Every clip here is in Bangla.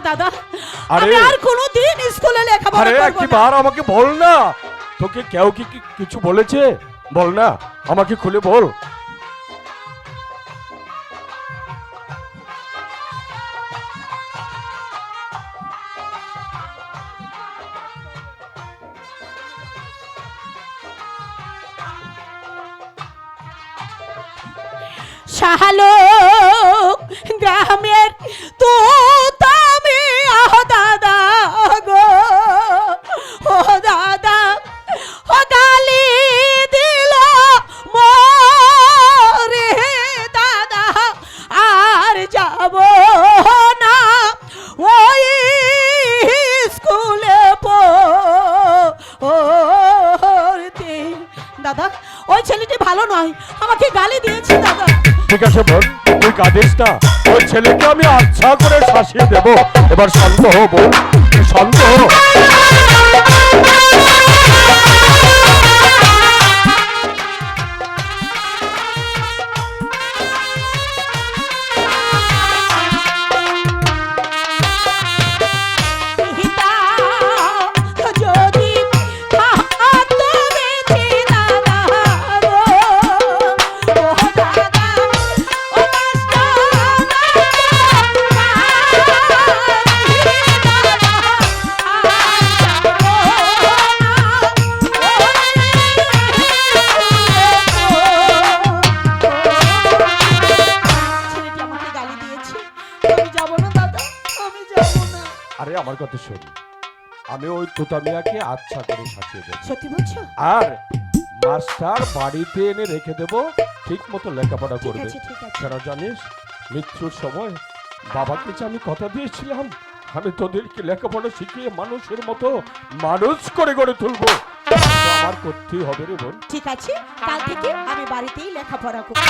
দাদা। আরে- আমি আর কোনোদিন স্কুলে লেখাপড়া আরে করব না। একবার আমাকে বল না। তোকে কেউ কি কিছু বলেছে? বল না আমাকে খুলে বল। শাহালোক! গ্রামের তো তুমি আহ দাদা, গো। ও দাদা, ও গালি দিল মরে। দাদা, আর যাব না। ওই স্কুলে পড়তে। দাদা, ওই ছেলেটি ভালো নয়। আমাকে গালি দিয়েছে, দাদা। ঠিক আছে বোন, তুই কাঁদিস না। ওই ছেলেকে আমি আচ্ছা করে শাসিয়ে দেব। এবার শান্ত হো বোন শান্ত হো। আরে আমার কথা শোন। আমি ওই তোতামিয়াকে আচ্ছা করে শাসিয়ে দেব। সত্যি বলছো? আর মাস্টার বাড়িতে এনে রেখে দেব ঠিক মতো লেখাপড়া করবে কেন জানিস মৃত্যুর সময় বাবাকে যে আমি কথা দিয়েছিলাম আমি তোদেরকে লেখাপড়া শিখিয়ে মানুষের মতো মানুষ করে গড়ে তুলবো। আমার করতেই হবে রে বোন। ঠিক আছে কাল থেকে আমি বাড়িতেই লেখাপড়া করব।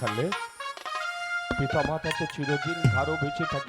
খালে। পিতা মাতা তো চিরদিন কারও বেঁচে থাকে।